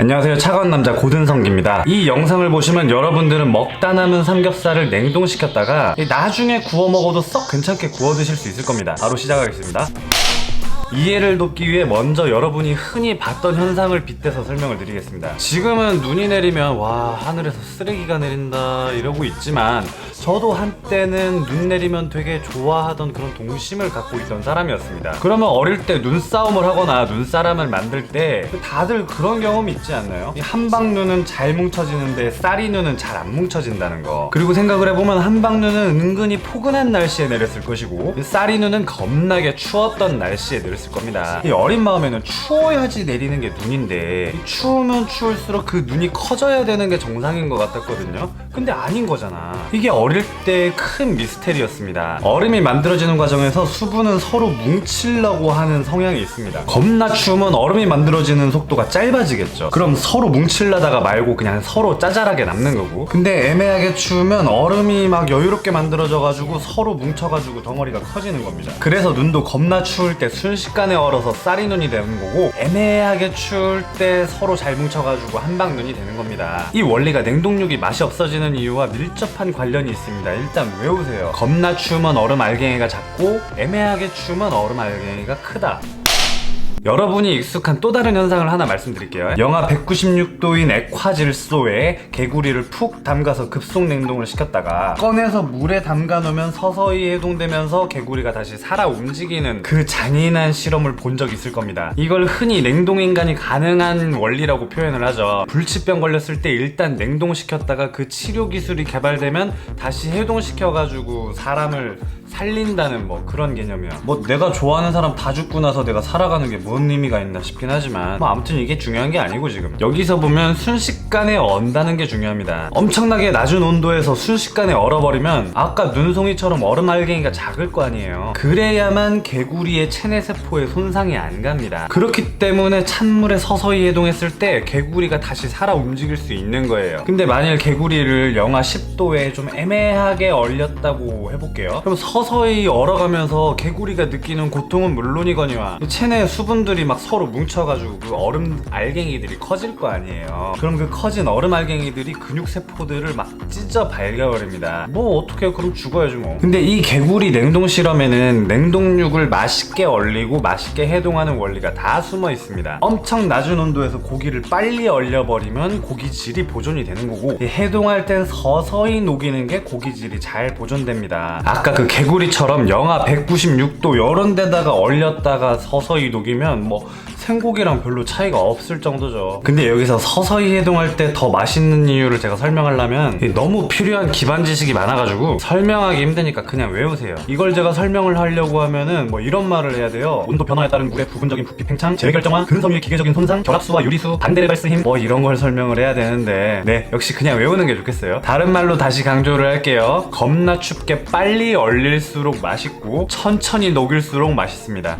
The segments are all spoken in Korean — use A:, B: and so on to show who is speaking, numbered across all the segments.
A: 안녕하세요. 차가운 남자 고든성기입니다. 이 영상을 보시면 여러분들은 먹다 남은 삼겹살을 냉동시켰다가 나중에 구워 먹어도 썩 괜찮게 구워 드실 수 있을 겁니다. 바로 시작하겠습니다. 이해를 돕기 위해 먼저 여러분이 흔히 봤던 현상을 빗대서 설명을 드리겠습니다. 지금은 눈이 내리면 와 하늘에서 쓰레기가 내린다 이러고 있지만 저도 한때는 눈 내리면 되게 좋아하던 그런 동심을 갖고 있던 사람이었습니다. 그러면 어릴 때 눈싸움을 하거나 눈사람을 만들 때 다들 그런 경험이 있지 않나요? 이 한방 눈은 잘 뭉쳐지는데 쌀이 눈은 잘 안 뭉쳐진다는 거. 그리고 생각을 해보면 한방 눈은 은근히 포근한 날씨에 내렸을 것이고 이 쌀이 눈은 겁나게 추웠던 날씨에 내렸을 겁니다. 이 어린 마음에는 추워야지 내리는 게 눈인데 이 추우면 추울수록 그 눈이 커져야 되는 게 정상인 것 같았거든요. 근데 아닌 거잖아. 이게 어릴 때 큰 미스테리였습니다. 얼음이 만들어지는 과정에서 수분은 서로 뭉치려고 하는 성향이 있습니다. 겁나 추우면 얼음이 만들어지는 속도가 짧아지겠죠. 그럼 서로 뭉치려다가 말고 그냥 서로 짜잘하게 남는 거고. 근데 애매하게 추우면 얼음이 막 여유롭게 만들어져가지고 서로 뭉쳐가지고 덩어리가 커지는 겁니다. 그래서 눈도 겁나 추울 때 순식간에 얼어서 쌀이 눈이 되는 거고 애매하게 추울 때 서로 잘 뭉쳐가지고 한방 눈이 되는 겁니다. 이 원리가 냉동육이 맛이 없어지는 이유와 밀접한 관련이 있습니다. 일단 외우세요. 겁나 추우면 얼음 알갱이가 작고 애매하게 추우면 얼음 알갱이가 크다. 여러분이 익숙한 또 다른 현상을 하나 말씀드릴게요. 영하 196도인 액화질소에 개구리를 푹 담가서 급속 냉동을 시켰다가 꺼내서 물에 담가 놓으면 서서히 해동되면서 개구리가 다시 살아 움직이는 그 잔인한 실험을 본 적 있을 겁니다. 이걸 흔히 냉동인간이 가능한 원리라고 표현을 하죠. 불치병 걸렸을 때 일단 냉동시켰다가 그 치료 기술이 개발되면 다시 해동시켜가지고 사람을 살린다는 뭐 그런 개념이야. 뭐 내가 좋아하는 사람 다 죽고 나서 내가 살아가는 게 뭔 의미가 있나 싶긴 하지만 뭐 아무튼 이게 중요한 게 아니고 지금 여기서 보면 순식간에 언다는 게 중요합니다. 엄청나게 낮은 온도에서 순식간에 얼어버리면 아까 눈송이처럼 얼음 알갱이가 작을 거 아니에요. 그래야만 개구리의 체내 세포에 손상이 안 갑니다. 그렇기 때문에 찬물에 서서히 해동했을 때 개구리가 다시 살아 움직일 수 있는 거예요. 근데 만일 개구리를 영하 10도에 좀 애매하게 얼렸다고 해볼게요. 그럼 서 서히 얼어가면서 개구리가 느끼는 고통은 물론이거니와 체내 수분들이 막 서로 뭉쳐가지고 그 얼음 알갱이들이 커질 거 아니에요. 그럼 그 커진 얼음 알갱이들이 근육 세포들을 막 찢어 발겨버립니다. 뭐 어떻게 그럼 죽어야지 뭐. 근데 이 개구리 냉동 실험에는 냉동육을 맛있게 얼리고 맛있게 해동하는 원리가 다 숨어 있습니다. 엄청 낮은 온도에서 고기를 빨리 얼려버리면 고기질이 보존이 되는 거고 이 해동할 땐 서서히 녹이는 게 고기질이 잘 보존됩니다. 아까 그 개구리 처럼 영하 196도 이런 데다가 얼렸다가 서서히 녹이면 뭐 생고기랑 별로 차이가 없을 정도죠. 근데 여기서 서서히 해동할 때 더 맛있는 이유를 제가 설명하려면 이 너무 필요한 기반 지식이 많아가지고 설명하기 힘드니까 그냥 외우세요. 이걸 제가 설명을 하려고 하면은 뭐 이런 말을 해야 돼요. 온도 변화에 따른 물의 부분적인 부피 팽창, 재결정화, 근섬유의 기계적인 손상, 결합수와 유리수, 반대 레발스 힘, 뭐 이런 걸 설명을 해야 되는데 네 역시 그냥 외우는 게 좋겠어요. 다른 말로 다시 강조를 할게요. 겁나 춥게 빨리 얼릴수록 맛있고 천천히 녹일수록 맛있습니다.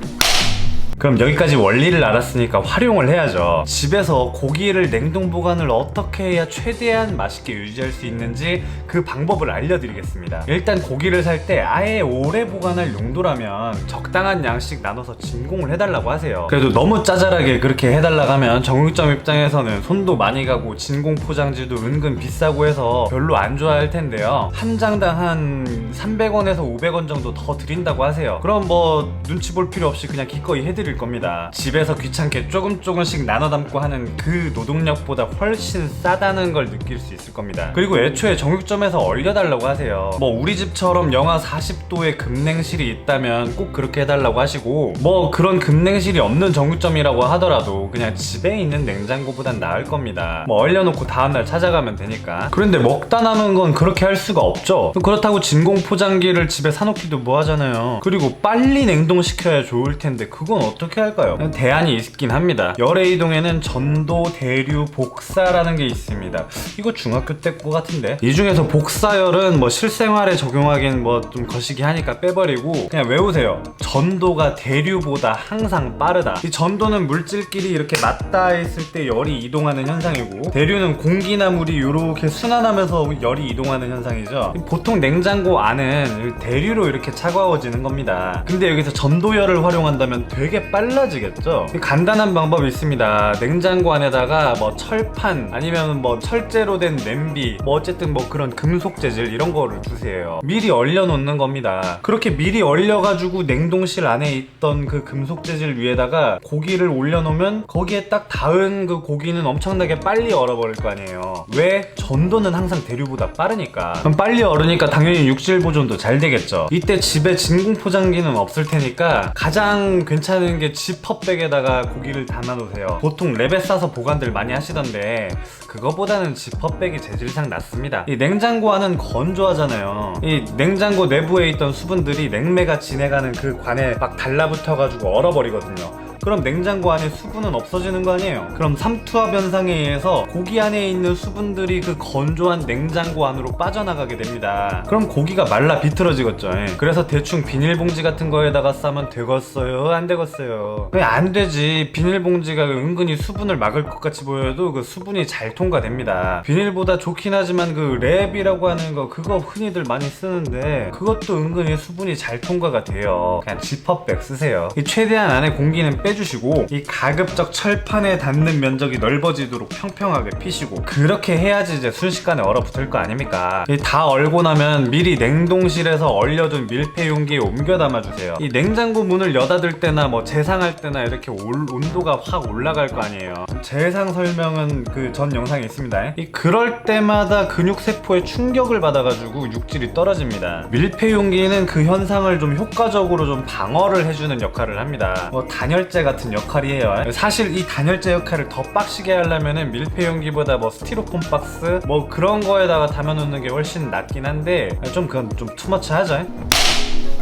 A: 그럼 여기까지 원리를 알았으니까 활용을 해야죠. 집에서 고기를 냉동 보관을 어떻게 해야 최대한 맛있게 유지할 수 있는지 그 방법을 알려드리겠습니다. 일단 고기를 살 때 아예 오래 보관할 용도라면 적당한 양씩 나눠서 진공을 해달라고 하세요. 그래도 너무 짜잘하게 그렇게 해달라고 하면 정육점 입장에서는 손도 많이 가고 진공 포장지도 은근 비싸고 해서 별로 안 좋아할 텐데요. 한 장당 한 300원에서 500원 정도 더 드린다고 하세요. 그럼 뭐 눈치 볼 필요 없이 그냥 기꺼이 해드릴 겁니다. 집에서 귀찮게 조금 조금씩 나눠 담고 하는 그 노동력보다 훨씬 싸다는 걸 느낄 수 있을 겁니다. 그리고 애초에 정육점에서 얼려달라고 하세요. 뭐 우리 집처럼 영하 40도의 급냉실이 있다면 꼭 그렇게 해달라고 하시고 뭐 그런 급냉실이 없는 정육점이라고 하더라도 그냥 집에 있는 냉장고보단 나을 겁니다. 뭐 얼려놓고 다음날 찾아가면 되니까. 그런데 먹다 남은 건 그렇게 할 수가 없죠. 그렇다고 진공 포장기를 집에 사놓기도 뭐하잖아요. 그리고 빨리 냉동시켜야 좋을 텐데 그건 어떻게 할까요? 대안이 있긴 합니다. 열의 이동에는 전도, 대류, 복사라는 게 있습니다. 이거 중학교 때 거 같은데. 이 중에서 복사열은 뭐 실생활에 적용하기엔 뭐 좀 거시기 하니까 빼버리고 그냥 외우세요. 전도가 대류보다 항상 빠르다. 이 전도는 물질끼리 이렇게 맞닿아 있을 때 열이 이동하는 현상이고 대류는 공기나 물이 이렇게 순환하면서 열이 이동하는 현상이죠. 보통 냉장고 안은 대류로 이렇게 차가워지는 겁니다. 근데 여기서 전도열을 활용한다면 되게 빨라지겠죠? 간단한 방법이 있습니다. 냉장고 안에다가 뭐 철판 아니면 뭐 철제로 된 냄비 뭐 어쨌든 뭐 그런 금속 재질 이런 거를 두세요. 미리 얼려 놓는 겁니다. 그렇게 미리 얼려 가지고 냉동실 안에 있던 그 금속 재질 위에다가 고기를 올려 놓으면 거기에 딱 닿은 그 고기는 엄청나게 빨리 얼어버릴 거 아니에요. 왜? 전도는 항상 대류보다 빠르니까. 그럼 빨리 얼으니까 당연히 육질 보존도 잘 되겠죠. 이때 집에 진공 포장기는 없을 테니까 가장 괜찮은 게 지퍼백에다가 고기를 담아 놓으세요. 보통 랩에 싸서 보관들 많이 하시던데 그거보다는 지퍼백이 재질상 낫습니다. 이 냉장고 안은 건조하잖아요. 이 냉장고 내부에 있던 수분들이 냉매가 지내가는 그 관에 막 달라붙어 가지고 얼어버리거든요 그럼 냉장고 안에 수분은 없어지는 거 아니에요? 그럼 삼투압 현상에 의해서 고기 안에 있는 수분들이 그 건조한 냉장고 안으로 빠져나가게 됩니다. 그럼 고기가 말라 비틀어지겠죠. 예. 그래서 대충 비닐봉지 같은 거에다가 싸면 되겠어요? 안 되겠어요? 왜 안 되지? 비닐봉지가 은근히 수분을 막을 것 같이 보여도 그 수분이 잘 통과됩니다. 비닐보다 좋긴 하지만 그 랩이라고 하는 거 그거 흔히들 많이 쓰는데 그것도 은근히 수분이 잘 통과가 돼요. 그냥 지퍼백 쓰세요. 이 최대한 안에 공기는 빼 주시고 이 가급적 철판에 닿는 면적이 넓어지도록 평평하게 피시고 그렇게 해야지 이제 순식간에 얼어붙을 거 아닙니까? 이다 얼고 나면 미리 냉동실에서 얼려둔 밀폐 용기에 옮겨 담아주세요. 이 냉장고 문을 여닫을 때나 뭐 재상할 때나 이렇게 올- 온도가 확 올라갈 거 아니에요. 재상 설명은 그 전 영상에 있습니다. 이 그럴 때마다 근육 세포에 충격을 받아가지고 육질이 떨어집니다. 밀폐 용기는 그 현상을 좀 효과적으로 좀 방어를 해주는 역할을 합니다. 뭐 단열재 같은 역할이에요. 사실 이 단열재 역할을 더 빡시게 하려면은 밀폐 용기보다 뭐 스티로폼 박스 뭐 그런 거에다가 담아놓는 게 훨씬 낫긴 한데 좀 그건 좀 투머치하죠.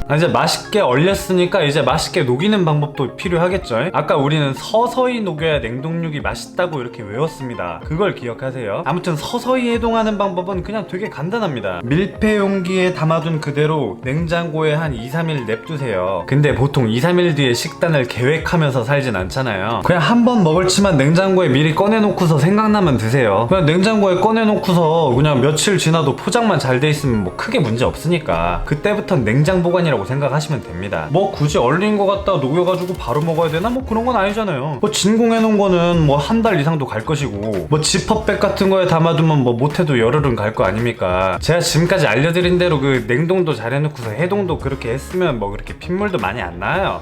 A: 아, 이제 맛있게 얼렸으니까 이제 맛있게 녹이는 방법도 필요하겠죠. 아까 우리는 서서히 녹여야 냉동육이 맛있다고 이렇게 외웠습니다. 그걸 기억하세요. 아무튼 서서히 해동하는 방법은 그냥 되게 간단합니다. 밀폐 용기에 담아둔 그대로 냉장고에 한 2, 3일 냅두세요. 근데 보통 2, 3일 뒤에 식단을 계획하면서 살진 않잖아요. 그냥 한 번 먹을 치만 냉장고에 미리 꺼내놓고서 생각나면 드세요. 그냥 냉장고에 꺼내놓고서 그냥 며칠 지나도 포장만 잘 돼 있으면 뭐 크게 문제 없으니까 그때부터 냉장 보관이라 고 생각하시면 됩니다. 뭐 굳이 얼린 거 갖다 녹여가지고 바로 먹어야 되나 뭐 그런 건 아니잖아요. 뭐 진공해 놓은 거는 뭐 한 달 이상도 갈 것이고 뭐 지퍼백 같은 거에 담아두면 뭐 못해도 열흘은 갈 거 아닙니까? 제가 지금까지 알려드린 대로 그 냉동도 잘 해놓고서 해동도 그렇게 했으면 뭐 그렇게 핏물도 많이 안 나요.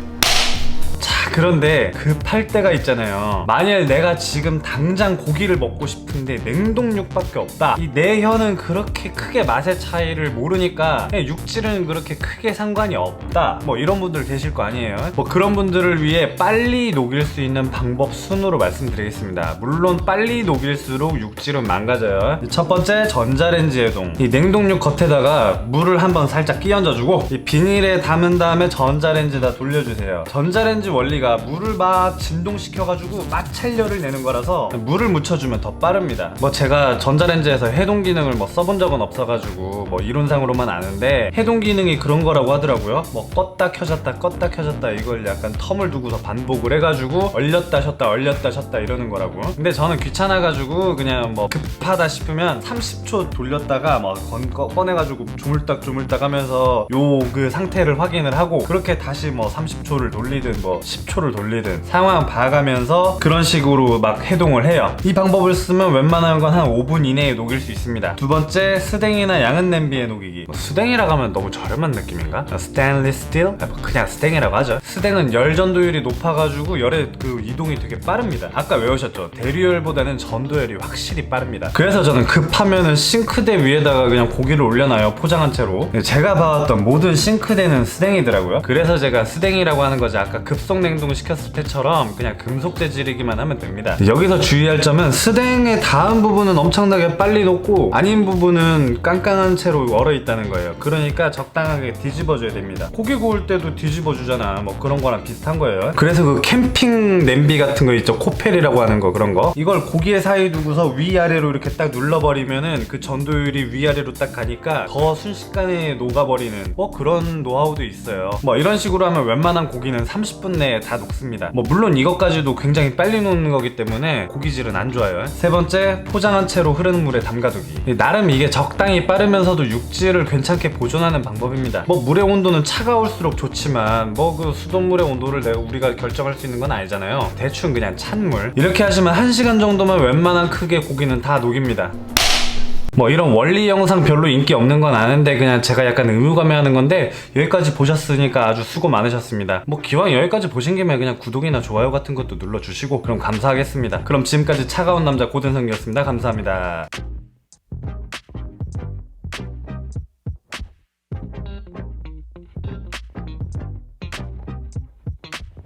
A: 자, 그런데 급할 때가 있잖아요. 만일 내가 지금 당장 고기를 먹고 싶은데 냉동육밖에 없다. 이 내 혀는 그렇게 크게 맛의 차이를 모르니까 육질은 그렇게 크게 상관이 없다. 뭐 이런 분들 계실 거 아니에요. 뭐 그런 분들을 위해 빨리 녹일 수 있는 방법 순으로 말씀드리겠습니다. 물론 빨리 녹일수록 육질은 망가져요. 첫 번째 전자레인지 해동. 이 냉동육 겉에다가 물을 한번 살짝 끼얹어주고 이 비닐에 담은 다음에 전자레인지에다 돌려주세요. 전자레인지 원리가 물을 막 진동시켜가지고 마찰열을 내는 거라서 물을 묻혀주면 더 빠릅니다. 뭐 제가 전자레인지에서 해동 기능을 뭐 써본 적은 없어가지고 뭐 이론상으로만 아는데 해동 기능이 그런 거라고 하더라고요. 뭐 껐다 켜졌다 껐다 켜졌다 이걸 약간 텀을 두고서 반복을 해가지고 얼렸다 쉬었다 얼렸다 쉬었다 이러는 거라고. 근데 저는 귀찮아가지고 그냥 뭐 급하다 싶으면 30초 돌렸다가 막 건, 꺼, 꺼내가지고 조물딱 조물딱 하면서 요 그 상태를 확인을 하고 그렇게 다시 뭐 30초를 돌리든 뭐 10초를 돌리든 상황 봐가면서 그런 식으로 막 해동을 해요. 이 방법을 쓰면 웬만한 건 한 5분 이내에 녹일 수 있습니다. 두 번째 스댕이나 양은 냄비에 녹이기. 뭐 스댕이라고 하면 너무 저렴한 느낌인가? 스테인리스 스틸? 아, 뭐 그냥 스댕이라고 하죠. 스댕은 열 전도율이 높아가지고 열의 그 이동이 되게 빠릅니다. 아까 외우셨죠? 대류열보다는 전도열이 확실히 빠릅니다. 그래서 저는 급하면은 싱크대 위에다가 그냥 고기를 올려놔요. 포장한 채로. 네, 제가 봐왔던 모든 싱크대는 스댕이더라고요. 그래서 제가 스댕이라고 하는 거지. 아까 급속 냉동 시켰을 때처럼 그냥 금속 재질이기만 하면 됩니다. 여기서 주의할 점은 스댕의 닿은 부분은 엄청나게 빨리 녹고 아닌 부분은 깐깐한 채로 얼어 있다는 거예요. 그러니까 적당하게 뒤집어줘야 됩니다. 고기 구울 때도 뒤집어주잖아. 뭐 그런 거랑 비슷한 거예요. 그래서 그 캠핑 냄비 같은 거 있죠. 코펠이라고 하는 거 그런 거. 이걸 고기에 사이 두고서 위아래로 이렇게 딱 눌러버리면은 그 전도율이 위아래로 딱 가니까 더 순식간에 녹아버리는 뭐 그런 노하우도 있어요. 뭐 이런 식으로 하면 웬만한 고기는 30분 내에 다 녹습니다. 뭐 물론 이것까지도 굉장히 빨리 녹는 거기 때문에 고기질은 안 좋아요. 세 번째 포장한 채로 흐르는 물에 담가두기. 나름 이게 적당히 빠르면서도 육질을 괜찮게 보존하는 방법입니다. 뭐 물의 온도는 차가울수록 좋지만 뭐 그 수돗물의 온도를 내가 우리가 결정할 수 있는 건 아니잖아요. 대충 그냥 찬물. 이렇게 하시면 1시간 정도면 웬만한 크기의 고기는 다 녹입니다. 뭐 이런 원리 영상 별로 인기 없는 건 아는데 그냥 제가 약간 의무감에 하는 건데 여기까지 보셨으니까 아주 수고 많으셨습니다. 뭐 기왕 여기까지 보신 김에 그냥 구독이나 좋아요 같은 것도 눌러주시고 그럼 감사하겠습니다. 그럼 지금까지 차가운 남자 고든성이었습니다. 감사합니다.